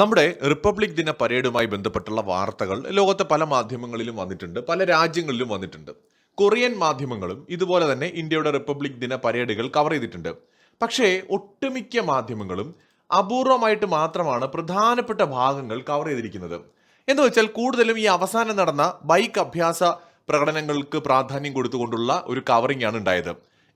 നമ്മുടെ റിപ്പബ്ലിക് ദിന പരേഡുമായി ബന്ധപ്പെട്ടുള്ള വാർത്തകൾ ലോകത്തെ പല മാധ്യമങ്ങളിലും വന്നിട്ടുണ്ട് പല രാജ്യങ്ങളിലും വന്നിട്ടുണ്ട്. കൊറിയൻ മാധ്യമങ്ങളും ഇതുപോലെ തന്നെ ഇന്ത്യയുടെ റിപ്പബ്ലിക് ദിന പരേഡുകൾ കവർ ചെയ്തിട്ടുണ്ട്. പക്ഷേ ഒട്ടുമിക്ക മാധ്യമങ്ങളും അപൂർവമായിട്ട് മാത്രമാണ് പ്രധാനപ്പെട്ട ഭാഗങ്ങൾ കവർ ചെയ്തിരിക്കുന്നത്. എന്ന് വെച്ചാൽ കൂടുതലും ഈ അവസാനം നടന്ന ബൈക്ക് അഭ്യാസ പ്രകടനങ്ങൾക്ക് പ്രാധാന്യം കൊടുത്തുകൊണ്ടുള്ള ഒരു കവറിംഗ് ആണ് ഉണ്ടായത്.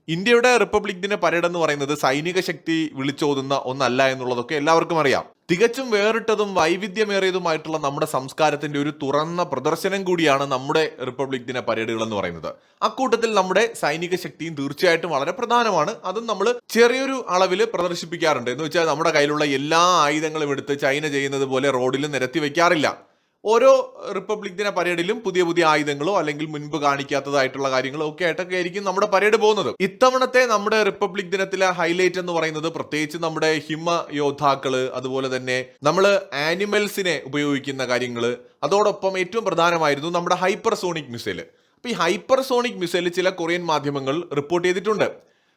ഇന്ത്യയുടെ റിപ്പബ്ലിക് ദിന പരേഡ് എന്ന് പറയുന്നത് സൈനിക ശക്തി വിളിച്ചോതുന്ന ഒന്നല്ല എന്നുള്ളതൊക്കെ എല്ലാവർക്കും അറിയാം. തികച്ചും വേറിട്ടതും വൈവിധ്യമേറിയതുമായിട്ടുള്ള നമ്മുടെ സംസ്കാരത്തിന്റെ ഒരു തുറന്ന പ്രദർശനം കൂടിയാണ് നമ്മുടെ റിപ്പബ്ലിക് ദിന പരേഡുകൾ എന്ന് പറയുന്നത്. അക്കൂട്ടത്തിൽ നമ്മുടെ സൈനിക ശക്തിയും തീർച്ചയായിട്ടും വളരെ പ്രധാനമാണ്. അതും നമ്മൾ ചെറിയൊരു അളവിൽ പ്രദർശിപ്പിക്കാറുണ്ട്. എന്ന് വെച്ചാൽ നമ്മുടെ കയ്യിലുള്ള എല്ലാ ആയുധങ്ങളും എടുത്ത് ചൈന ചെയ്യുന്നത് പോലെ റോഡിൽ നിരത്തി വെക്കാറില്ല. ഓരോ റിപ്പബ്ലിക് ദിന പരേഡിലും പുതിയ പുതിയ ആയുധങ്ങളോ അല്ലെങ്കിൽ മുൻപ് കാണിക്കാത്തതായിട്ടുള്ള കാര്യങ്ങളോ ഒക്കെ ആയിട്ടൊക്കെ ആയിരിക്കും നമ്മുടെ പരേഡ് പോകുന്നത്. ഇത്തവണത്തെ നമ്മുടെ റിപ്പബ്ലിക് ദിനത്തിലെ ഹൈലൈറ്റ് എന്ന് പറയുന്നത് പ്രത്യേകിച്ച് നമ്മുടെ ഹിമ യോദ്ധാക്കൾ അതുപോലെ തന്നെ നമ്മൾ ആനിമൽസിനെ ഉപയോഗിക്കുന്ന കാര്യങ്ങൾ അതോടൊപ്പം ഏറ്റവും പ്രധാനമായിരുന്നു നമ്മുടെ ഹൈപ്പർ സോണിക് മിസൈൽ. അപ്പൊ ഈ ഹൈപ്പർ സോണിക് മിസൈൽ ചില കൊറിയൻ മാധ്യമങ്ങൾ റിപ്പോർട്ട് ചെയ്തിട്ടുണ്ട്.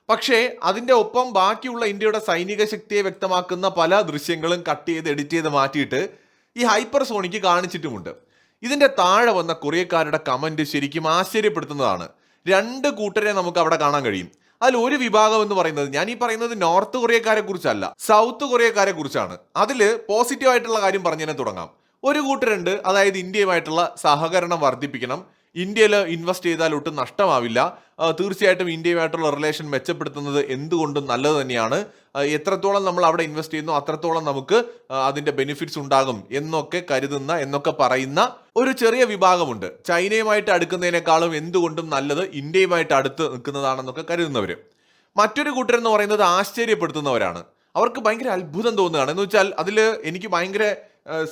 പക്ഷേ അതിന്റെ ഒപ്പം ബാക്കിയുള്ള ഇന്ത്യയുടെ സൈനിക ശക്തിയെ വ്യക്തമാക്കുന്ന പല ദൃശ്യങ്ങളും കട്ട് ചെയ്ത് എഡിറ്റ് ചെയ്ത് മാറ്റിയിട്ട് ഈ ഹൈപ്പർ സോണിക്ക് കാണിച്ചിട്ടുമുണ്ട്. ഇതിന്റെ താഴെ വന്ന കൊറിയക്കാരുടെ കമന്റ് ശരിക്കും ആശ്ചര്യപ്പെടുത്തുന്നതാണ്. രണ്ട് കൂട്ടരെ നമുക്ക് അവിടെ കാണാൻ കഴിയും. അതിൽ ഒരു വിഭാഗം എന്ന് പറയുന്നത് ഞാൻ ഈ പറയുന്നത് നോർത്ത് കൊറിയക്കാരെ കുറിച്ചല്ല സൗത്ത് കൊറിയക്കാരെ കുറിച്ചാണ്. അതിൽ പോസിറ്റീവ് ആയിട്ടുള്ള കാര്യം പറഞ്ഞു തന്നെ തുടങ്ങാം. ഒരു കൂട്ടരുണ്ട് അതായത് ഇന്ത്യയുമായിട്ടുള്ള സഹകരണം വർദ്ധിപ്പിക്കണം. ഇന്ത്യയിൽ ഇൻവെസ്റ്റ് ചെയ്താൽ ഒട്ടും നഷ്ടമാവില്ല. തീർച്ചയായിട്ടും ഇന്ത്യയുമായിട്ടുള്ള റിലേഷൻ മെച്ചപ്പെടുത്തുന്നത് എന്തുകൊണ്ടും നല്ലത് തന്നെയാണ്. എത്രത്തോളം നമ്മൾ അവിടെ ഇൻവെസ്റ്റ് ചെയ്യുന്നു അത്രത്തോളം നമുക്ക് അതിന്റെ ബെനിഫിറ്റ്സ് ഉണ്ടാകും എന്നൊക്കെ കരുതുന്ന എന്നൊക്കെ പറയുന്ന ഒരു ചെറിയ വിഭാഗമുണ്ട്. ചൈനയുമായിട്ട് അടുക്കുന്നതിനേക്കാളും എന്തുകൊണ്ടും നല്ലത് ഇന്ത്യയുമായിട്ട് അടുത്ത് നിൽക്കുന്നതാണെന്നൊക്കെ കരുതുന്നവർ മറ്റൊരു കൂട്ടരെന്ന് പറയുന്നത് ആശ്ചര്യപ്പെടുത്തുന്നവരാണ്. അവർക്ക് ഭയങ്കര അത്ഭുതം തോന്നുകയാണ്. എന്ന് വെച്ചാൽ അതിൽ എനിക്ക് ഭയങ്കര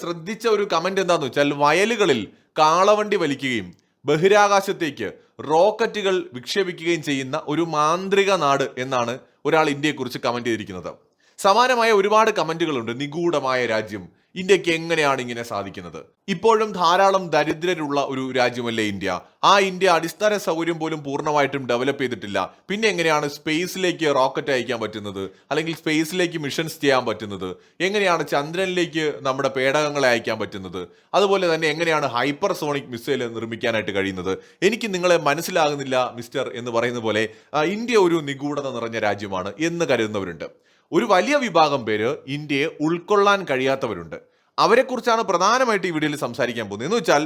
ശ്രദ്ധിച്ച ഒരു കമന്റ് എന്താണെന്ന് വെച്ചാൽ വയലുകളിൽ കാളവണ്ടി വലിക്കുകയും ബഹിരാകാശത്തേക്ക് റോക്കറ്റുകൾ വിക്ഷേപിക്കുകയും ചെയ്യുന്ന ഒരു മാന്ത്രിക നാട് എന്നാണ് ഒരാൾ ഇന്ത്യയെക്കുറിച്ച് കമന്റ് ചെയ്തിരിക്കുന്നത്. സമാനമായ ഒരുപാട് കമന്റുകളുണ്ട് നിഗൂഢമായ രാജ്യം. ഇന്ത്യയ്ക്ക് എങ്ങനെയാണ് ഇങ്ങനെ സാധിക്കുന്നത്? ഇപ്പോഴും ധാരാളം ദരിദ്രരുള്ള ഒരു രാജ്യമല്ലേ ഇന്ത്യ? ആ ഇന്ത്യ അടിസ്ഥാന സൗകര്യം പോലും പൂർണമായിട്ടും ഡെവലപ്പ് ചെയ്തിട്ടില്ല. പിന്നെ എങ്ങനെയാണ് സ്പേസിലേക്ക് റോക്കറ്റ് അയക്കാൻ പറ്റുന്നത്? അല്ലെങ്കിൽ സ്പേസിലേക്ക് മിഷൻസ് ചെയ്യാൻ പറ്റുന്നത്? എങ്ങനെയാണ് ചന്ദ്രനിലേക്ക് നമ്മുടെ പേടകങ്ങളെ അയക്കാൻ പറ്റുന്നത്? അതുപോലെ തന്നെ എങ്ങനെയാണ് ഹൈപ്പർ സോണിക് മിസൈൽ നിർമ്മിക്കാനായിട്ട് കഴിയുന്നത്? എനിക്ക് നിങ്ങളെ മനസ്സിലാകുന്നില്ല മിസ്റ്റർ എന്ന് പറയുന്ന പോലെ ഇന്ത്യ ഒരു നിഗൂഢത നിറഞ്ഞ രാജ്യമാണ് എന്ന് കരുതുന്നവരുണ്ട്. ഒരു വലിയ വിഭാഗം പേര് ഇന്ത്യയെ ഉൾക്കൊള്ളാൻ കഴിയാത്തവരുണ്ട്. അവരെക്കുറിച്ചാണ് പ്രധാനമായിട്ട് ഈ വീഡിയോയിൽ സംസാരിക്കാൻ പോകുന്നത്. എന്ന് വെച്ചാൽ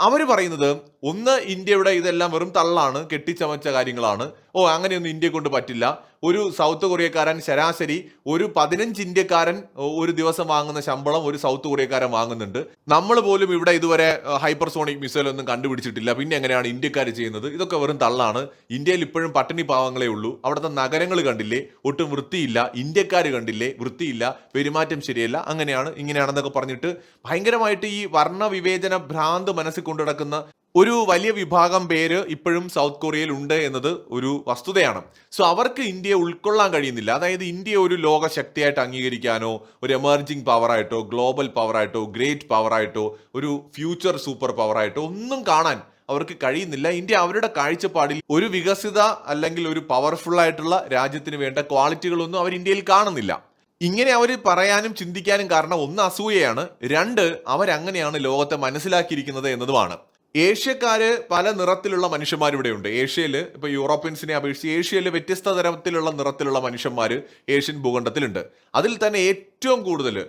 അവർ പറയുന്നത് ഒന്ന് ഇന്ത്യയുടെ ഇതെല്ലാം വെറും തള്ളാണ് കെട്ടിച്ചമച്ച കാര്യങ്ങളാണ്. ഓ അങ്ങനെയൊന്നും ഇന്ത്യയെ കൊണ്ട് പറ്റില്ല. ഒരു സൗത്ത് കൊറിയക്കാരൻ ശരാശരി ഒരു പതിനഞ്ച് ഇന്ത്യക്കാരൻ ഒരു ദിവസം വാങ്ങുന്ന ശമ്പളം ഒരു സൗത്ത് കൊറിയക്കാരൻ വാങ്ങുന്നുണ്ട്. നമ്മൾ പോലും ഇവിടെ ഇതുവരെ ഹൈപ്പർസോണിക് മിസൈൽ ഒന്നും കണ്ടുപിടിച്ചിട്ടില്ല. പിന്നെ എങ്ങനെയാണ് ഇന്ത്യക്കാർ ചെയ്യുന്നത്? ഇതൊക്കെ വെറും തള്ളാണ്. ഇന്ത്യയിൽ ഇപ്പോഴും പട്ടിണി പാവങ്ങളേ ഉള്ളൂ. അവിടുത്തെ നഗരങ്ങൾ കണ്ടില്ലേ? ഒട്ടും വൃത്തിയില്ല. ഇന്ത്യക്കാർ കണ്ടില്ലേ? വൃത്തിയില്ല. പെരുമാറ്റം ശരിയല്ല. അങ്ങനെയാണ് ഇങ്ങനെയാണെന്നൊക്കെ പറഞ്ഞിട്ട് ഭയങ്കരമായിട്ട് ഈ വർണ വിവേചന ഭ്രാന്ത് മനസ്സിൽ കൊണ്ടു ഒരു വലിയ വിഭാഗം പേര് ഇപ്പോഴും സൗത്ത് കൊറിയയിൽ ഉണ്ട് എന്നത് ഒരു വസ്തുതയാണ്. സോ അവർക്ക് ഇന്ത്യയെ ഉൾക്കൊള്ളാൻ കഴിയുന്നില്ല. അതായത് ഇന്ത്യ ഒരു ലോക ശക്തിയായിട്ട് അംഗീകരിക്കാനോ ഒരു എമർജിംഗ് പവറായിട്ടോ ഗ്ലോബൽ പവറായിട്ടോ ഗ്രേറ്റ് പവറായിട്ടോ ഒരു ഫ്യൂച്ചർ സൂപ്പർ പവറായിട്ടോ ഒന്നും കാണാൻ അവർക്ക് കഴിയുന്നില്ല. ഇന്ത്യ അവരുടെ കാഴ്ചപ്പാടിൽ ഒരു വികസിത അല്ലെങ്കിൽ ഒരു പവർഫുൾ ആയിട്ടുള്ള രാജ്യത്തിന് വേണ്ട ക്വാളിറ്റികളൊന്നും അവർ ഇന്ത്യയിൽ കാണുന്നില്ല. ഇങ്ങനെ അവർ പറയാനും ചിന്തിക്കാനും കാരണം ഒന്ന് അസൂയയാണ്. രണ്ട് അവരങ്ങനെയാണ് ലോകത്തെ മനസ്സിലാക്കിയിരിക്കുന്നത് എന്നതുമാണ്. ഏഷ്യക്കാര് പല നിറത്തിലുള്ള മനുഷ്യന്മാർ ഇവിടെയുണ്ട് ഏഷ്യയിൽ ഇപ്പോൾ യൂറോപ്യൻസിനെ അപേക്ഷിച്ച് ഏഷ്യയിൽ വ്യത്യസ്ത തരത്തിലുള്ള നിറത്തിലുള്ള മനുഷ്യന്മാർ ഏഷ്യൻ ഭൂഖണ്ഡത്തിലുണ്ട്. അതിൽ തന്നെ ഏറ്റവും കൂടുതൽ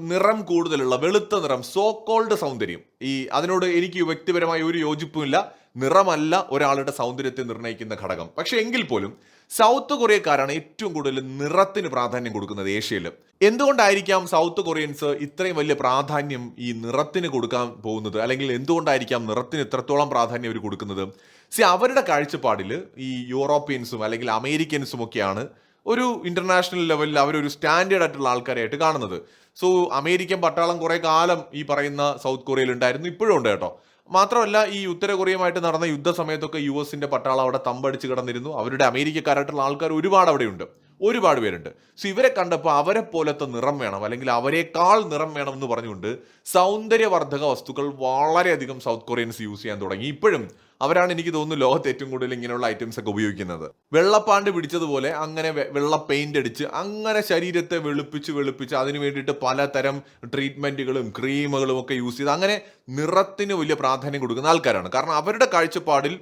നിറം കൂടുതലുള്ള വെളുത്ത നിറം സോ കോൾഡ് സൗന്ദര്യം. ഈ അതിനോട് എനിക്ക് വ്യക്തിപരമായ ഒരു യോജിപ്പുമില്ല. നിറമല്ല ഒരാളുടെ സൗന്ദര്യത്തെ നിർണയിക്കുന്ന ഘടകം. പക്ഷേ എങ്കിൽ പോലും സൗത്ത് കൊറിയക്കാരാണ് ഏറ്റവും കൂടുതൽ നിറത്തിന് പ്രാധാന്യം കൊടുക്കുന്നത് ഏഷ്യയിൽ എന്തുകൊണ്ടായിരിക്കാം സൗത്ത് കൊറിയൻസ് ഇത്രയും വലിയ പ്രാധാന്യം ഈ നിറത്തിന് കൊടുക്കാൻ പോകുന്നത്? അല്ലെങ്കിൽ എന്തുകൊണ്ടായിരിക്കാം നിറത്തിന് ഇത്രത്തോളം പ്രാധാന്യം അവർ കൊടുക്കുന്നത്? സി അവരുടെ കാഴ്ചപ്പാടിൽ ഈ യൂറോപ്യൻസും അല്ലെങ്കിൽ അമേരിക്കൻസും ഒക്കെയാണ് ഒരു ഇന്റർനാഷണൽ ലെവലിൽ അവരൊരു സ്റ്റാൻഡേർഡ് ആയിട്ടുള്ള ആൾക്കാരായിട്ട് കാണുന്നത്. സോ അമേരിക്കൻ പട്ടാളം കുറേ കാലം ഈ പറയുന്ന സൗത്ത് കൊറിയയിൽ ഉണ്ടായിരുന്നു ഇപ്പോഴും ഉണ്ട് കേട്ടോ. മാത്രമല്ല ഈ ഉത്തര കൊറിയയുമായിട്ട് നടന്ന യുദ്ധ സമയത്തൊക്കെ യു എസിന്റെ പട്ടാളം അവിടെ തമ്പടിച്ച് കിടന്നിരുന്നു. അവരുടെ അമേരിക്കക്കാരായിട്ടുള്ള ആൾക്കാർ ഒരുപാട് അവിടെയുണ്ട്. ഒരുപാട് പേരുണ്ട്. സോ ഇവരെ കണ്ടപ്പോൾ അവരെ പോലത്തെ നിറം വേണം അല്ലെങ്കിൽ അവരെക്കാൾ നിറം വേണം എന്ന് പറഞ്ഞുകൊണ്ട് സൗന്ദര്യവർദ്ധക വസ്തുക്കൾ വളരെയധികം സൗത്ത് കൊറിയൻസ് യൂസ് ചെയ്യാൻ തുടങ്ങി. ഇപ്പോഴും അവരാണ് എനിക്ക് തോന്നുന്നു ലോകത്ത് ഏറ്റവും കൂടുതൽ ഇങ്ങനെയുള്ള ഐറ്റംസ് ഒക്കെ ഉപയോഗിക്കുന്നത്. വെള്ളപ്പാണ്ട് പിടിച്ചതുപോലെ അങ്ങനെ വെള്ള പെയിന്റ് അടിച്ച് അങ്ങനെ ശരീരത്തെ വെളുപ്പിച്ച് വെളുപ്പിച്ച് അതിന് വേണ്ടിയിട്ട് പലതരം ട്രീറ്റ്മെന്റുകളും ക്രീമുകളും ഒക്കെ യൂസ് ചെയ്ത് അങ്ങനെ നിറത്തിന് വലിയ പ്രാധാന്യം കൊടുക്കുന്ന ആൾക്കാരാണ്. കാരണം അവരുടെ കാഴ്ചപ്പാടിൽ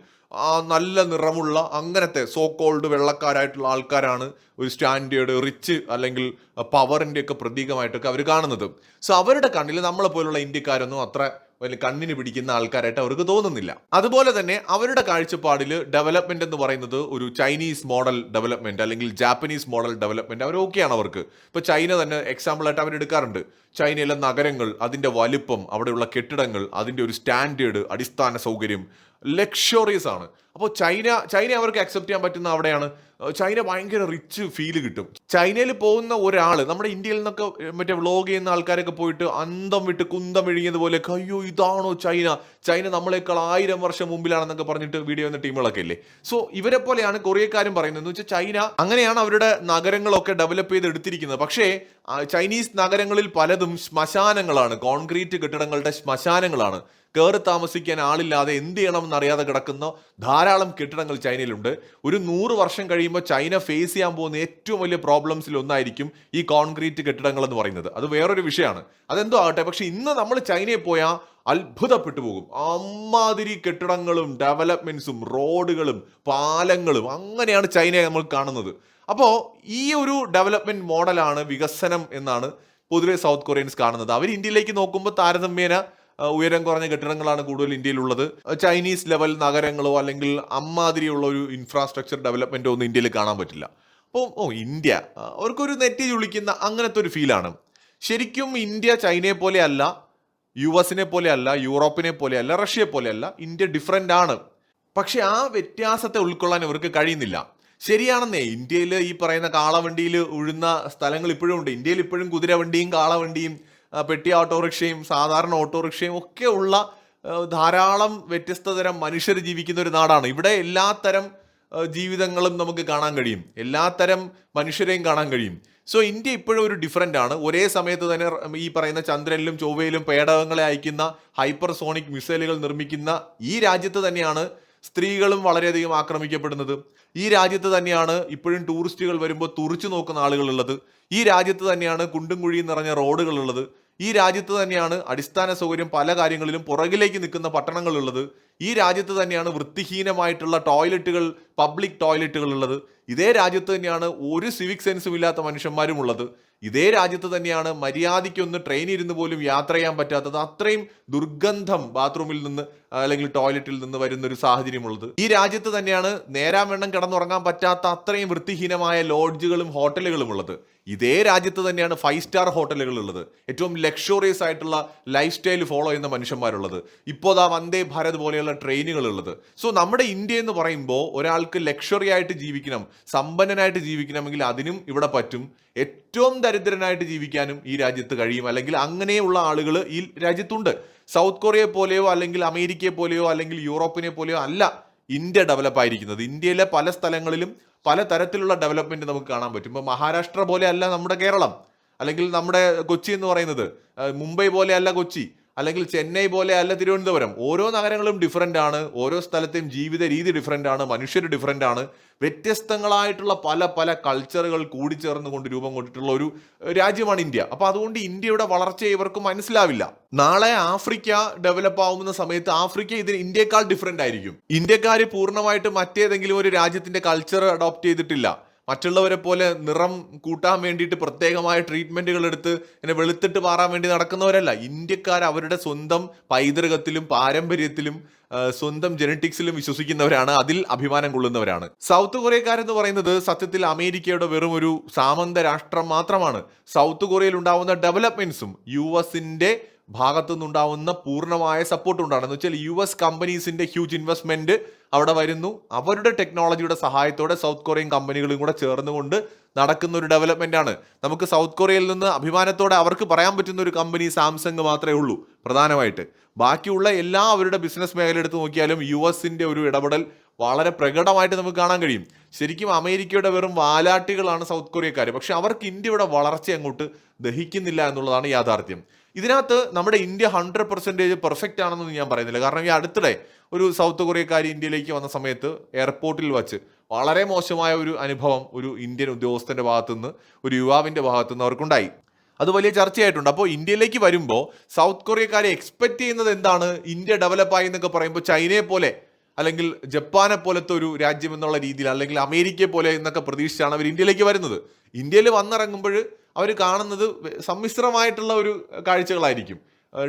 നല്ല നിറമുള്ള അങ്ങനത്തെ സോ കോൾഡ് വെള്ളക്കാരായിട്ടുള്ള ആൾക്കാരാണ് ഒരു സ്റ്റാൻഡേർഡ് റിച്ച് അല്ലെങ്കിൽ പവറിന്റെ ഒക്കെ പ്രതീകമായിട്ടൊക്കെ അവർ കാണുന്നത്. സോ അവരുടെ കണ്ണിൽ നമ്മളെ പോലുള്ള ഇന്ത്യക്കാരൊന്നും അത്ര വലിയ കണ്ണിന് പിടിക്കുന്ന ആൾക്കാരായിട്ട് അവർക്ക് തോന്നുന്നില്ല. അതുപോലെ തന്നെ അവരുടെ കാഴ്ചപ്പാടിൽ ഡെവലപ്മെന്റ് എന്ന് പറയുന്നത് ഒരു ചൈനീസ് മോഡൽ ഡെവലപ്മെന്റ് അല്ലെങ്കിൽ ജാപ്പനീസ് മോഡൽ ഡെവലപ്മെന്റ് അവർ ഓക്കെയാണ് അവർക്ക്. ഇപ്പൊ ചൈന തന്നെ എക്സാമ്പിൾ ആയിട്ട് അവർ എടുക്കാറുണ്ട്. ചൈനയിലെ നഗരങ്ങൾ അതിന്റെ വലുപ്പം അവിടെയുള്ള കെട്ടിടങ്ങൾ അതിന്റെ ഒരു സ്റ്റാൻഡേർഡ് അടിസ്ഥാന സൗകര്യം ലക്ഷറിയസ് ആണ്. അപ്പോൾ ചൈന ചൈന അവർക്ക് അക്സെപ്റ്റ് ചെയ്യാൻ പറ്റുന്ന അവിടെയാണ്. ചൈന ഭയങ്കര റിച്ച് ഫീൽ കിട്ടും. ചൈനയിൽ പോകുന്ന ഒരാൾ നമ്മുടെ ഇന്ത്യയിൽ നിന്നൊക്കെ മറ്റേ വ്ളോഗ് ചെയ്യുന്ന ആൾക്കാരൊക്കെ പോയിട്ട് അന്തം വിട്ട് കുന്തം വിഴുങ്ങിയതുപോലെ അയ്യോ ഇതാണോ ചൈന? ചൈന നമ്മളെക്കാൾ ആയിരം വർഷം മുമ്പിലാണെന്നൊക്കെ പറഞ്ഞിട്ട് വീഡിയോ എന്ന ടീമുകളൊക്കെ ഇല്ലേ? സോ ഇവരെ പോലെയാണ് കൊറിയക്കാരും പറയുന്നത്. എന്ന് വെച്ചാൽ ചൈന അങ്ങനെയാണ് അവരുടെ നഗരങ്ങളൊക്കെ ഡെവലപ്പ് ചെയ്ത് എടുത്തിരിക്കുന്നത്. പക്ഷേ ചൈനീസ് നഗരങ്ങളിൽ പലതും ശ്മശാനങ്ങളാണ്. കോൺക്രീറ്റ് കെട്ടിടങ്ങളുടെ ശ്മശാനങ്ങളാണ്. കയറി താമസിക്കാൻ ആളില്ലാതെ എന്ത് ചെയ്യണമെന്ന് അറിയാതെ കിടക്കുന്ന ധാരാളം കെട്ടിടങ്ങൾ ചൈനയിലുണ്ട്. ഒരു നൂറ് വർഷം കഴിയുമ്പോൾ ചൈന ഫേസ് ചെയ്യാൻ പോകുന്ന ഏറ്റവും വലിയ പ്രോബ്ലംസിൽ ഒന്നായിരിക്കും ഈ കോൺക്രീറ്റ് കെട്ടിടങ്ങൾ എന്ന് പറയുന്നത്. അത് വേറൊരു വിഷയമാണ്. അതെന്തോ ആകട്ടെ പക്ഷെ ഇന്ന് നമ്മൾ ചൈനയിൽ പോയാൽ അത്ഭുതപ്പെട്ടു പോകും. അമ്മാതിരി കെട്ടിടങ്ങളും ഡെവലപ്മെന്റ്സും റോഡുകളും പാലങ്ങളും അങ്ങനെയാണ് ചൈനയെ നമ്മൾ കാണുന്നത്. അപ്പോൾ ഈ ഒരു ഡെവലപ്മെന്റ് മോഡലാണ് വികസനം എന്നാണ് പൊതുവെ സൗത്ത് കൊറിയൻസ് കാണുന്നത്. അവർ ഇന്ത്യയിലേക്ക് നോക്കുമ്പോൾ താരതമ്യേന ഉയരം കുറഞ്ഞ കെട്ടിടങ്ങളാണ് കൂടുതൽ ഇന്ത്യയിലുള്ളത്. ചൈനീസ് ലെവൽ നഗരങ്ങളോ അല്ലെങ്കിൽ അമ്മാതിരിയുള്ള ഒരു ഇൻഫ്രാസ്ട്രക്ചർ ഡെവലപ്മെന്റോ ഒന്നും ഇന്ത്യയിൽ കാണാൻ പറ്റില്ല. അപ്പോൾ ഓ ഇന്ത്യ അവർക്കൊരു നെറ്റി ചുളിക്കുന്ന അങ്ങനത്തെ ഒരു ഫീലാണ് ശരിക്കും ഇന്ത്യ ചൈനയെ പോലെ അല്ല യു എസിനെ പോലെ അല്ല യൂറോപ്പിനെ പോലെ അല്ല റഷ്യയെ പോലെ അല്ല ഇന്ത്യ ഡിഫറെന്റ് ആണ്. പക്ഷേ ആ വ്യത്യാസത്തെ ഉൾക്കൊള്ളാൻ ഇവർക്ക് കഴിയുന്നില്ല. ശരിയാണെന്നേ ഇന്ത്യയിൽ ഈ പറയുന്ന കാളവണ്ടിയിൽ ഉഴുന്ന സ്ഥലങ്ങൾ ഇപ്പോഴും ഉണ്ട്. ഇന്ത്യയിൽ ഇപ്പോഴും കുതിരവണ്ടിയും കാളവണ്ടിയും പെട്ടി ഓട്ടോറിക്ഷയും സാധാരണ ഓട്ടോറിക്ഷയും ഒക്കെ ഉള്ള ധാരാളം വ്യത്യസ്ത തരം മനുഷ്യർ ജീവിക്കുന്ന ഒരു നാടാണ്. ഇവിടെ എല്ലാത്തരം തരം ജീവിതങ്ങളും നമുക്ക് കാണാൻ കഴിയും. എല്ലാത്തരം മനുഷ്യരെയും കാണാൻ കഴിയും. സോ ഇന്ത്യ ഇപ്പോഴും ഒരു ഡിഫറന്റ് ആണ്. ഒരേ സമയത്ത് തന്നെ ഈ പറയുന്ന ചന്ദ്രനിലും ചൊവ്വയിലും പേടകങ്ങളെ അയക്കുന്ന ഹൈപ്പർസോണിക് മിസൈലുകൾ നിർമ്മിക്കുന്ന ഈ രാജ്യത്ത് തന്നെയാണ് സ്ത്രീകളും വളരെയധികം ആക്രമിക്കപ്പെടുന്നത്. ഈ രാജ്യത്ത് തന്നെയാണ് ഇപ്പോഴും ടൂറിസ്റ്റുകൾ വരുമ്പോൾ തുറിച്ചു നോക്കുന്ന ആളുകളുള്ളത്. ഈ രാജ്യത്ത് തന്നെയാണ് കുണ്ടും കുഴിയും നിറഞ്ഞ റോഡുകളുള്ളത്. ഈ രാജ്യത്ത് തന്നെയാണ് അടിസ്ഥാന സൗകര്യം പല കാര്യങ്ങളിലും പുറകിലേക്ക് നിൽക്കുന്ന പട്ടണങ്ങളുള്ളത്. ഈ രാജ്യത്ത് തന്നെയാണ് വൃത്തിഹീനമായിട്ടുള്ള ടോയ്ലറ്റുകൾ പബ്ലിക് ടോയ്ലറ്റുകൾ ഉള്ളത്. ഇതേ രാജ്യത്ത് തന്നെയാണ് ഒരു സിവിക് സെൻസും ഇല്ലാത്ത മനുഷ്യന്മാരും ഉള്ളത്. ഇതേ രാജ്യത്ത് തന്നെയാണ് മര്യാദയ്ക്കൊന്ന് ട്രെയിൻ ഇരുന്ന് പോലും യാത്ര ചെയ്യാൻ പറ്റാത്തത് അത്രയും ദുർഗന്ധം ബാത്റൂമിൽ നിന്ന് അല്ലെങ്കിൽ ടോയ്ലറ്റിൽ നിന്ന് വരുന്ന ഒരു സാഹചര്യമുള്ളത്. ഈ രാജ്യത്ത് തന്നെയാണ് നേരാൻ വെണ്ണം കിടന്നുറങ്ങാൻ പറ്റാത്ത അത്രയും വൃത്തിഹീനമായ ലോഡ്ജുകളും ഹോട്ടലുകളും ഉള്ളത്. ഇതേ രാജ്യത്ത് തന്നെയാണ് ഫൈവ് സ്റ്റാർ ഹോട്ടലുകൾ ഉള്ളത് ഏറ്റവും ലക്ഷറിയസ് ആയിട്ടുള്ള ലൈഫ് സ്റ്റൈൽ ഫോളോ ചെയ്യുന്ന മനുഷ്യന്മാരുള്ളത്. ഇപ്പോൾ ദാ വന്ദേ ഭാരത് പോലെയുള്ള ട്രെയിനുകൾ ഉള്ളത് സോ നമ്മുടെ ഇന്ത്യ എന്ന് പറയുമ്പോൾ ഒരാൾക്ക് ലക്ഷറി ആയിട്ട് ജീവിക്കണം സമ്പന്നനായിട്ട് ജീവിക്കണമെങ്കിൽ അതിനും ഇവിടെ പറ്റും. ഏറ്റവും ദരിദ്രനായിട്ട് ജീവിക്കാനും ഈ രാജ്യത്ത് കഴിയും. അല്ലെങ്കിൽ അങ്ങനെയുള്ള ആളുകൾ ഈ രാജ്യത്തുണ്ട്. സൗത്ത് കൊറിയയെ പോലെയോ അല്ലെങ്കിൽ അമേരിക്കയെ പോലെയോ അല്ലെങ്കിൽ യൂറോപ്പിനെ പോലെയോ അല്ല. ഇന്ത്യ ഡെവലപ്പ് ആയിരിക്കുന്നത്. ഇന്ത്യയിലെ പല സ്ഥലങ്ങളിലും പല തരത്തിലുള്ള ഡെവലപ്മെന്റ് നമുക്ക് കാണാൻ പറ്റും. ഇപ്പോൾ മഹാരാഷ്ട്ര പോലെ അല്ല നമ്മുടെ കേരളം. അല്ലെങ്കിൽ നമ്മുടെ കൊച്ചി എന്ന് പറയുന്നത്. മുംബൈ പോലെയല്ല കൊച്ചി. അല്ലെങ്കിൽ ചെന്നൈ പോലെ അല്ല തിരുവനന്തപുരം. ഓരോ നഗരങ്ങളും ഡിഫറെന്റ് ആണ്. ഓരോ സ്ഥലത്തെയും ജീവിത രീതി ഡിഫറെന്റ് ആണ്. മനുഷ്യർ ഡിഫറെന്റ് ആണ്. വ്യത്യസ്തങ്ങളായിട്ടുള്ള പല പല കൾച്ചറുകൾ കൂടിച്ചേർന്നുകൊണ്ട് രൂപം കൊണ്ടിട്ടുള്ള ഒരു രാജ്യമാണ് ഇന്ത്യ. അപ്പോൾ അതുകൊണ്ട് ഇന്ത്യയുടെ വളർച്ച ഇവർക്ക് മനസ്സിലാവില്ല. നാളെ ആഫ്രിക്ക ഡെവലപ്പ് ആവുന്ന സമയത്ത് ആഫ്രിക്ക ഇതിന് ഇന്ത്യക്കാൾ ഡിഫറെന്റ് ആയിരിക്കും. ഇന്ത്യക്കാർ പൂർണമായിട്ട് മറ്റേതെങ്കിലും ഒരു രാജ്യത്തിന്റെ കൾച്ചർ അഡോപ്റ്റ് ചെയ്തിട്ടില്ല. മറ്റുള്ളവരെ പോലെ നിറം കൂട്ടാൻ വേണ്ടിയിട്ട് പ്രത്യേകമായ ട്രീറ്റ്മെന്റുകൾ എടുത്ത് ഇങ്ങനെ വെളുത്തിട്ട് മാറാൻ വേണ്ടി നടക്കുന്നവരല്ല. ഇന്ത്യക്കാർ അവരുടെ സ്വന്തം പൈതൃകത്തിലും പാരമ്പര്യത്തിലും സ്വന്തം ജനറ്റിക്സിലും വിശ്വസിക്കുന്നവരാണ് അതിൽ അഭിമാനം കൊള്ളുന്നവരാണ്. സൗത്ത് കൊറിയക്കാരെന്ന് പറയുന്നത് സത്യത്തിൽ അമേരിക്കയുടെ വെറും ഒരു സാമന്ത രാഷ്ട്രം മാത്രമാണ്. സൗത്ത് കൊറിയയിൽ ഉണ്ടാവുന്ന ഡെവലപ്മെന്റ്സും യു എസിന്റെ ഭാഗത്തുനിന്നുണ്ടാവുന്ന പൂർണമായ സപ്പോർട്ട് ഉണ്ടാണ് എന്ന് വെച്ചാൽ യു എസ് കമ്പനീസിന്റെ ഹ്യൂജ് ഇൻവെസ്റ്റ്മെന്റ് അവിടെ വരുന്നു. അവരുടെ ടെക്നോളജിയുടെ സഹായത്തോടെ സൗത്ത് കൊറിയൻ കമ്പനികളും കൂടെ ചേർന്നുകൊണ്ട് നടക്കുന്ന ഒരു ഡെവലപ്മെന്റ് ആണ്. നമുക്ക് സൗത്ത് കൊറിയയിൽ നിന്ന് അഭിമാനത്തോടെ അവർക്ക് പറയാൻ പറ്റുന്ന ഒരു കമ്പനി സാംസങ് മാത്രമേ ഉള്ളൂ പ്രധാനമായിട്ട്. ബാക്കിയുള്ള എല്ലാ അവരുടെ ബിസിനസ് മേഖല എടുത്ത് നോക്കിയാലും യു എസിന്റെ ഒരു ഇടപെടൽ വളരെ പ്രകടമായിട്ട് നമുക്ക് കാണാൻ കഴിയും. ശരിക്കും അമേരിക്കയുടെ വെറും വാലാട്ടികളാണ് സൗത്ത് കൊറിയക്കാർ പക്ഷെ അവർക്ക് ഇന്ത്യയുടെ വളർച്ച അങ്ങോട്ട് ദഹിക്കുന്നില്ല എന്നുള്ളതാണ് യാഥാർത്ഥ്യം. ഇതിനകത്ത് നമ്മുടെ ഇന്ത്യ ഹൺഡ്രഡ് പെർസെന്റേജ് പെർഫെക്റ്റ് ആണെന്നൊന്നും ഞാൻ പറയുന്നില്ല. കാരണം ഈ അടുത്തിടെ ഒരു സൗത്ത് കൊറിയക്കാർ ഇന്ത്യയിലേക്ക് വന്ന സമയത്ത് എയർപോർട്ടിൽ വച്ച് വളരെ മോശമായ ഒരു അനുഭവം ഒരു ഇന്ത്യൻ ഉദ്യോഗസ്ഥന്റെ ഭാഗത്തുനിന്ന് ഒരു യുവാവിന്റെ ഭാഗത്തുനിന്ന് അവർക്കുണ്ടായി. അത് വലിയ ചർച്ചയായിട്ടുണ്ട്. അപ്പോൾ ഇന്ത്യയിലേക്ക് വരുമ്പോൾ സൗത്ത് കൊറിയക്കാരെ എക്സ്പെക്ട് ചെയ്യുന്നത് എന്താണ്? ഇന്ത്യ ഡെവലപ്പായി എന്നൊക്കെ പറയുമ്പോൾ ചൈനയെ പോലെ അല്ലെങ്കിൽ ജപ്പാനെ പോലത്തെ ഒരു രാജ്യം എന്നുള്ള രീതിയിൽ അല്ലെങ്കിൽ അമേരിക്കയെ പോലെ എന്നൊക്കെ പ്രതീക്ഷിച്ചാണ് അവർ ഇന്ത്യയിലേക്ക് വരുന്നത്. ഇന്ത്യയിൽ വന്നിറങ്ങുമ്പോൾ അവർ കാണുന്നത് സമ്മിശ്രമായിട്ടുള്ള ഒരു കാഴ്ചകളായിരിക്കും.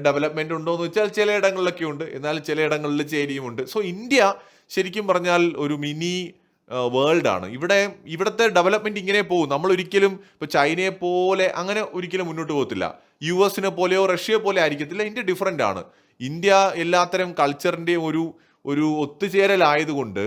ഡെവലപ്മെന്റ് ഉണ്ടോ എന്ന് വെച്ചാൽ ചിലയിടങ്ങളിലൊക്കെ ഉണ്ട്. എന്നാൽ ചിലയിടങ്ങളിൽ ചേരിയുമുണ്ട്. സോ ഇന്ത്യ ശരിക്കും പറഞ്ഞാൽ ഒരു മിനി വേൾഡ് ആണ്. ഇവിടെ ഇവിടുത്തെ ഡെവലപ്മെന്റ് ഇങ്ങനെ പോകും. നമ്മൾ ഒരിക്കലും ഇപ്പോൾ ചൈനയെ പോലെ അങ്ങനെ ഒരിക്കലും മുന്നോട്ട് പോകത്തില്ല. യു എസിനെ പോലെയോ റഷ്യയെ പോലെ ആയിരിക്കത്തില്ല. ഇന്ത്യ ഡിഫറെന്റ് ആണ്. ഇന്ത്യ എല്ലാത്തരം കൾച്ചറിന്റെയും ഒരു ഒരു ഒത്തുചേരലായതുകൊണ്ട്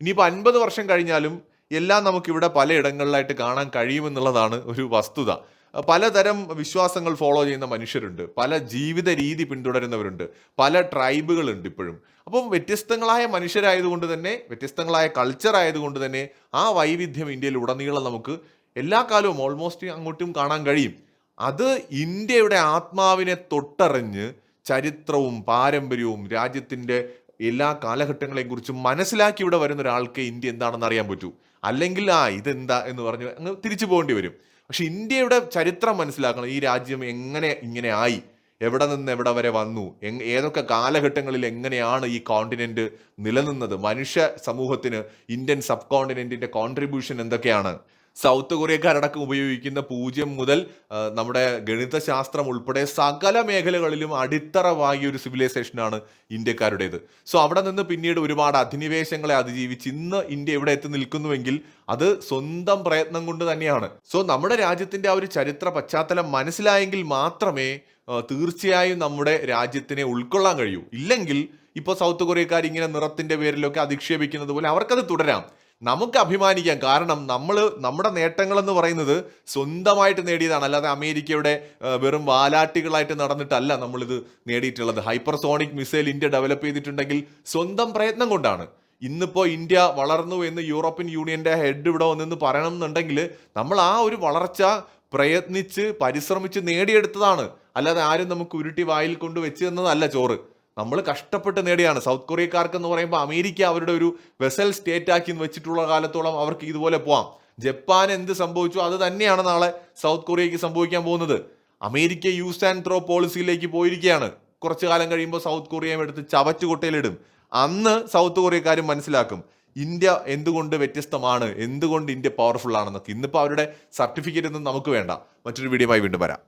ഇനിയിപ്പോൾ അൻപത് വർഷം കഴിഞ്ഞാലും എല്ലാം നമുക്കിവിടെ പലയിടങ്ങളിലായിട്ട് കാണാൻ കഴിയുമെന്നുള്ളതാണ് ഒരു വസ്തുത. പലതരം വിശ്വാസങ്ങൾ ഫോളോ ചെയ്യുന്ന മനുഷ്യരുണ്ട്. പല ജീവിത രീതി പിന്തുടരുന്നവരുണ്ട്. പല ട്രൈബുകളുണ്ട് ഇപ്പോഴും. അപ്പം വ്യത്യസ്തങ്ങളായ മനുഷ്യരായതുകൊണ്ട് തന്നെ വ്യത്യസ്തങ്ങളായ കൾച്ചർ ആയതുകൊണ്ട് തന്നെ ആ വൈവിധ്യം ഇന്ത്യയിൽ ഉടനീളം നമുക്ക് എല്ലാ കാലവും ഓൾമോസ്റ്റ് അങ്ങോട്ടും കാണാൻ കഴിയും. അത് ഇന്ത്യയുടെ ആത്മാവിനെ തൊട്ടറിഞ്ഞ് ചരിത്രവും പാരമ്പര്യവും രാജ്യത്തിന്റെ എല്ലാ കാലഘട്ടങ്ങളെയും കുറിച്ചും മനസ്സിലാക്കി ഇവിടെ വരുന്ന ഒരാൾക്ക് ഇന്ത്യ എന്താണെന്ന് അറിയാൻ പറ്റൂ. അല്ലെങ്കിൽ ആ ഇതെന്താ? എന്ന് പറഞ്ഞ് അങ്ങ് തിരിച്ചു പോകേണ്ടി വരും. പക്ഷെ ഇന്ത്യയുടെ ചരിത്രം മനസ്സിലാക്കണം. ഈ രാജ്യം എങ്ങനെ ഇങ്ങനെ ആയി? എവിടെ നിന്ന് എവിടെ വരെ വന്നു? ഏതൊക്കെ കാലഘട്ടങ്ങളിൽ എങ്ങനെയാണ് ഈ കോണ്ടിനെന്റ് നിലനിന്നത്? മനുഷ്യ സമൂഹത്തിന് ഇന്ത്യൻ സബ് കോണ്ടിനെന്റിന്റെ കോൺട്രിബ്യൂഷൻ എന്തൊക്കെയാണ്? സൗത്ത് കൊറിയക്കാരടക്കം ഉപയോഗിക്കുന്ന പൂജ്യം മുതൽ നമ്മുടെ ഗണിതശാസ്ത്രം ഉൾപ്പെടെ സകല മേഖലകളിലും അടിത്തറ വാങ്ങിയ ഒരു സിവിലൈസേഷനാണ് ഇന്ത്യക്കാരുടേത്. സോ അവിടെ നിന്ന് പിന്നീട് ഒരുപാട് അധിനിവേശങ്ങളെ അതിജീവിച്ച് ഇന്ന് ഇന്ത്യ ഇവിടെ എത്തി നിൽക്കുന്നുവെങ്കിൽ അത് സ്വന്തം പ്രയത്നം കൊണ്ട് തന്നെയാണ്. സോ നമ്മുടെ രാജ്യത്തിന്റെ ആ ഒരു ചരിത്ര പശ്ചാത്തലം മനസ്സിലായെങ്കിൽ മാത്രമേ തീർച്ചയായും നമ്മുടെ രാജ്യത്തിനെ ഉൾക്കൊള്ളാൻ കഴിയൂ. ഇല്ലെങ്കിൽ ഇപ്പോൾ സൗത്ത് കൊറിയക്കാർ ഇങ്ങനെ നിറത്തിന്റെ പേരിലൊക്കെ അധിക്ഷേപിക്കുന്നത് പോലെ അവർക്കത് തുടരാം. നമുക്ക് അഭിമാനിക്കാം. കാരണം നമ്മൾ നമ്മുടെ നേട്ടങ്ങൾ എന്ന് പറയുന്നത് സ്വന്തമായിട്ട് നേടിയതാണ്. അല്ലാതെ അമേരിക്കയുടെ വെറും വാലാട്ടികളായിട്ട് നടന്നിട്ടല്ല നമ്മളിത് നേടിയിട്ടുള്ളത്. ഹൈപ്പർസോണിക് മിസൈൽ ഇന്ത്യ ഡെവലപ്പ് ചെയ്തിട്ടുണ്ടെങ്കിൽ സ്വന്തം പ്രയത്നം കൊണ്ടാണ്. ഇന്നിപ്പോൾ ഇന്ത്യ വളർന്നു എന്ന് യൂറോപ്യൻ യൂണിയന്റെ ഹെഡ് ഇവിടെ വന്നെന്ന് പറയണം എന്നുണ്ടെങ്കിൽ നമ്മൾ ആ ഒരു വളർച്ച പ്രയത്നിച്ച് പരിശ്രമിച്ച് നേടിയെടുത്തതാണ്. അല്ലാതെ ആരും നമുക്ക് ഉരുട്ടി വായിൽ കൊണ്ട് വെച്ച് തന്നതല്ല ചോറ്. നമ്മൾ കഷ്ടപ്പെട്ട് നേടിയാണ് സൗത്ത് കൊറിയക്കാർക്ക് എന്ന് പറയുമ്പോൾ അമേരിക്ക അവരുടെ ഒരു വെസൽ സ്റ്റേറ്റ് ആക്കി വെച്ചിട്ടുള്ള കാലത്തോളം അവർക്ക് ഇതുപോലെ പോവാം. ജപ്പാൻ എന്ത് സംഭവിച്ചു അത് തന്നെയാണ് നാളെ സൗത്ത് കൊറിയയ്ക്ക് സംഭവിക്കാൻ പോകുന്നത്. അമേരിക്ക യൂസ് ആൻഡ് ത്രോ പോളിസിയിലേക്ക് പോയിരിക്കുകയാണ്. കുറച്ചു കാലം കഴിയുമ്പോൾ സൗത്ത് കൊറിയയും എടുത്ത് ചവറ്റുകൊട്ടയിലിടും. അന്ന് സൗത്ത് കൊറിയക്കാരും മനസ്സിലാക്കും ഇന്ത്യ എന്തുകൊണ്ട് വ്യത്യസ്തമാണ്? എന്തുകൊണ്ട് ഇന്ത്യ പവർഫുൾ ആണെന്നൊക്കെ. ഇന്നിപ്പോൾ അവരുടെ സർട്ടിഫിക്കറ്റ് ഒന്നും നമുക്ക് വേണ്ട. മറ്റൊരു വീഡിയോയുമായി വീണ്ടും വരാം.